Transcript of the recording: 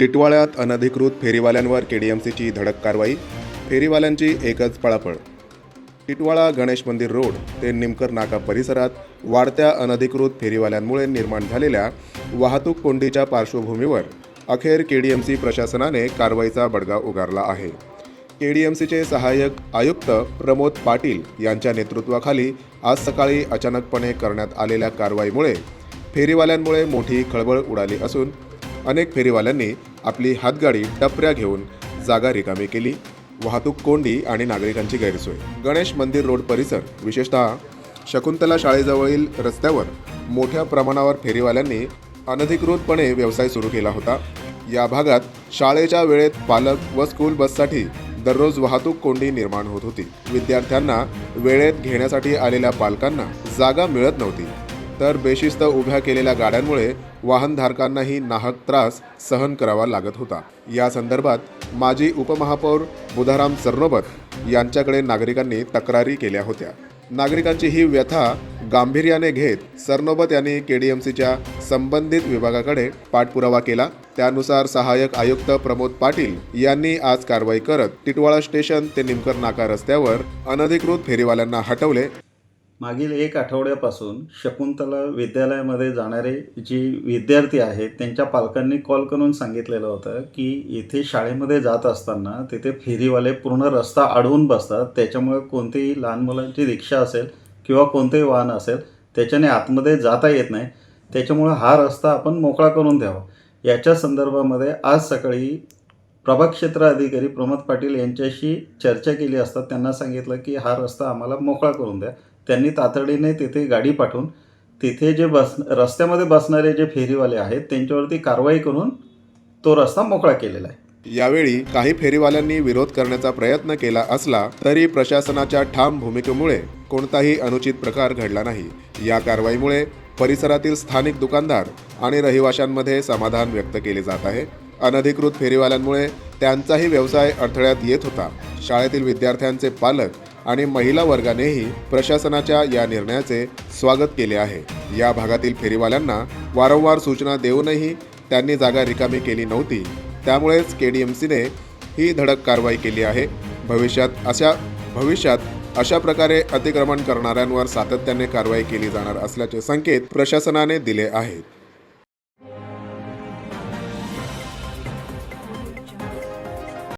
टिटवाळ्यात अनधिकृत फेरीवाल्यांवर के D M सीची धडक कारवाई फेरीवाल्यांची एकच पळापळ. टिटवाळा गणेश मंदिर रोड ते निमकर नाका परिसरात वाढत्या अनधिकृत फेरीवाल्यांमुळे निर्माण झालेल्या वाहतूक कोंडीच्या पार्श्वभूमीवर अखेर के डी एम सी प्रशासनाने कारवाईचा बडगा उगारला आहे. के डी एम सीचे सहाय्यक आयुक्त प्रमोद पाटील यांच्या नेतृत्वाखाली आज सकाळी अचानकपणे करण्यात आलेल्या कारवाईमुळे फेरीवाल्यांमुळे मोठी खळबळ उडाली असून अनेक फेरीवाल्यांनी आपली हातगाडी टपऱ्या घेऊन जागा रिकामी केली. वाहतूक कोंडी आणि नागरिकांची गैरसोय. गणेश मंदिर रोड परिसर विशेषतः शकुंतला शाळेजवळील रस्त्यावर मोठ्या प्रमाणावर फेरीवाल्यांनी अनधिकृतपणे व्यवसाय सुरू केला होता. या भागात शाळेच्या वेळेत पालक व स्कूल बससाठी दररोज वाहतूक कोंडी निर्माण होत होती. विद्यार्थ्यांना वेळेत घेण्यासाठी आलेल्या पालकांना जागा मिळत नव्हती. तर बेशिस्त उभ्या केलेल्या गाड्यांमुळे वाहनधारकांनाही नाहक त्रास सहन करावा लागत होता. या संदर्भात माजी उपमहापौर बुधाराम सरनोबत यांच्याकडे नागरिकांनी तक्रारी केल्या होत्या. नागरिकांची ही व्यथा गांभीर्याने घेत सरनोबत यांनी केडीएमसीच्या संबंधित विभागाकडे पाठपुरावा केला. त्यानुसार सहाय्यक आयुक्त प्रमोद पाटील यांनी आज कारवाई करत टिटवाळा स्टेशन ते निमकर नाका रस्त्यावर अनधिकृत फेरीवाल्यांना हटवले मागील एक आठवड्यापासून शकुंतला विद्यालयामध्ये जाणारे जे विद्यार्थी आहेत त्यांच्या पालकांनी कॉल करून सांगितलेलं होतं की इथे शाळेमध्ये जात असताना तिथे फेरीवाले पूर्ण रस्ता अडवून बसतात. त्याच्यामुळे कोणतीही लहान मुलांची रिक्षा असेल किंवा कोणतेही वाहन असेल त्याच्याने आतमध्ये जाता येत नाही. त्याच्यामुळे हा रस्ता आपण मोकळा करून द्यावा. याच्या संदर्भामध्ये आज सकाळी प्रभाग क्षेत्र अधिकारी प्रमोद पाटील यांच्याशी चर्चा केली असता त्यांना सांगितलं की हा रस्ता आम्हाला मोकळा करून द्या. त्यांनी तातडीने तिथे गाडी पाठवून तिथे जे बस रस्त्यामध्ये बसणारे जे फेरीवाले आहेत त्यांच्यावरती कारवाई करून तो रस्ता मोकळा केलेला आहे. यावेळी काही फेरीवाल्यांनी विरोध करण्याचा प्रयत्न केला असला तरी प्रशासनाच्या ठाम भूमिकेमुळे कोणताही अनुचित प्रकार घडला नाही. या कारवाईमुळे परिसरातील स्थानिक दुकानदार आणि रहिवाशांमध्ये समाधान व्यक्त केले जात आहे. अनधिकृत फेरीवाल्यांमुळे त्यांचाही व्यवसाय अडथळ्यात येत होता. शाळेतील विद्यार्थ्यांचे पालक आणि महिला वर्गानेही प्रशासनाच्या या निर्णयाचे स्वागत केले आहे. या भागातील फेरीवाल्यांना वारंवार सूचना देऊनही त्यांनी जागा रिकामी केली नव्हती. त्यामुळेच के डी एम सीने ही धडक कारवाई केली आहे. भविष्यात अशा भविष्यात अशा प्रकारे अतिक्रमण करणाऱ्यांवर सातत्याने कारवाई केली जाणार असल्याचे संकेत प्रशासनाने दिले आहेत.